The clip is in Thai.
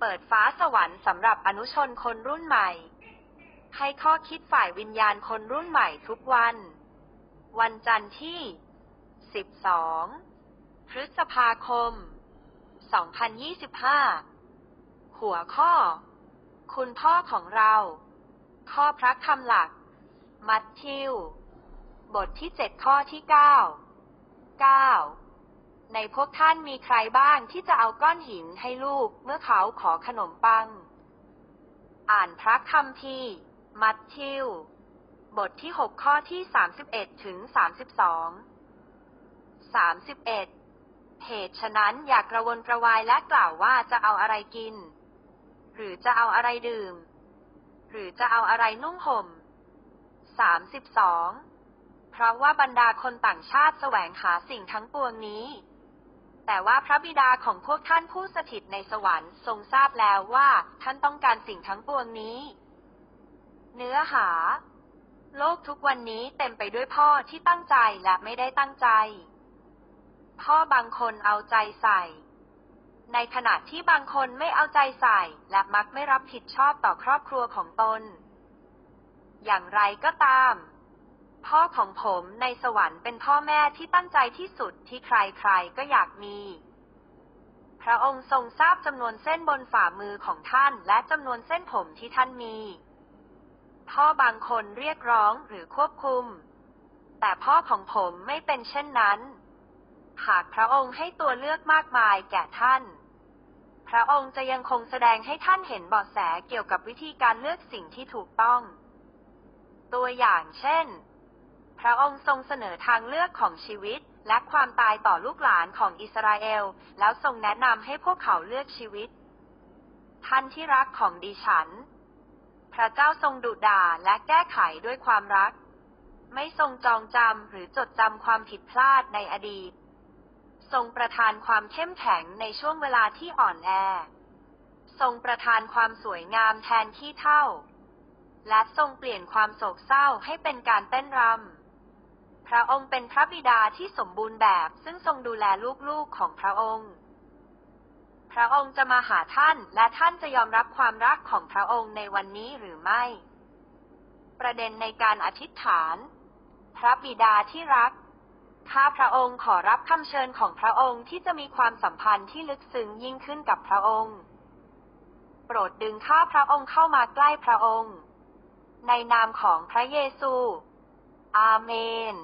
เปิดฟ้าสวรรค์สำหรับอนุชนคนรุ่นใหม่ ให้ข้อคิดฝ่ายวิญญาณคนรุ่นใหม่ทุกวัน วันจันทร์ที่ 12 พฤษภาคม 2025 หัวข้อ คุณพ่อของเรา ข้อพระคำหลัก มัทธิว บทที่ 7 ข้อที่ 9 9 ในพวกท่านมีใครบ้างที่จะเอาก้อนหินให้ลูกเมื่อเขาขอขนมปัง อ่านพระคัมภีร์มัทธิว บทที่ 6 ข้อที่ 31 ถึง 32 31 เหตุฉะนั้นอย่ากกระวนกระวายและกล่าวว่าจะเอาอะไรกิน หรือจะเอาอะไรดื่ม หรือจะเอาอะไรนุ่งห่ม 32เพราะว่าบรรดาคนต่างชาติแสวงหาสิ่งทั้งปวงนี้ แต่ว่าพระบิดาของพวกท่านผู้สถิตในสวรรค์ทรงทราบแล้วว่าท่านต้องการสิ่งทั้งปวงนี้ เนื้อหา โลกทุกวันนี้เต็มไปด้วยพ่อที่ตั้งใจและไม่ได้ตั้งใจ พ่อบางคนเอาใจใส่ ในขณะที่บางคนไม่เอาใจใส่ และมักไม่รับผิดชอบต่อครอบครัวของตน อย่างไรก็ตาม พ่อของผมในสวรรค์เป็นพ่อแม่ที่ตั้งใจที่สุดที่ใครๆก็อยากมี พระองค์ทรงทราบจำนวนเส้นบนฝ่ามือของท่านและจำนวนเส้นผมที่ท่านมี พ่อบางคนเรียกร้องหรือควบคุม แต่พ่อของผมไม่เป็นเช่นนั้น หากพระองค์ให้ตัวเลือกมากมายแก่ท่าน พระองค์จะยังคงแสดงให้ท่านเห็นเบาะแสเกี่ยวกับวิธีการเลือกสิ่งที่ถูกต้อง ตัวอย่างเช่น พระองค์ทรงเสนอทางเลือกของชีวิต และความตายต่อลูกหลานของอิสราเอล แล้วทรงแนะนำให้พวกเขาเลือกชีวิต ท่านที่รักของดิฉัน พระเจ้าทรงดุด่าและแก้ไขด้วยความรัก ไม่ทรงจองจำหรือจดจำความผิดพลาดในอดีต ทรงประทานความเข้มแข็งในช่วงเวลาที่อ่อนแอ ทรงประทานความสวยงามแทนขี้เท่าและทรงเปลี่ยนความโศกเศร้าให้เป็นการเต้นรำ พระองค์เป็นพระบิดาที่สมบูรณ์แบบ ซึ่งทรงดูแลลูกๆของพระองค์ พระองค์จะมาหาท่านและท่านจะยอมรับความรักของพระองค์ในวันนี้หรือไม่ ประเด็นในการอธิษฐาน พระบิดาที่รัก ข้าพระองค์ขอรับคำเชิญของพระองค์ที่จะมีความสัมพันธ์ที่ลึกซึ้งยิ่งขึ้นกับพระองค์ โปรดดึงข้าพระองค์เข้ามาใกล้พระองค์ ในนามของพระเยซู อาเมน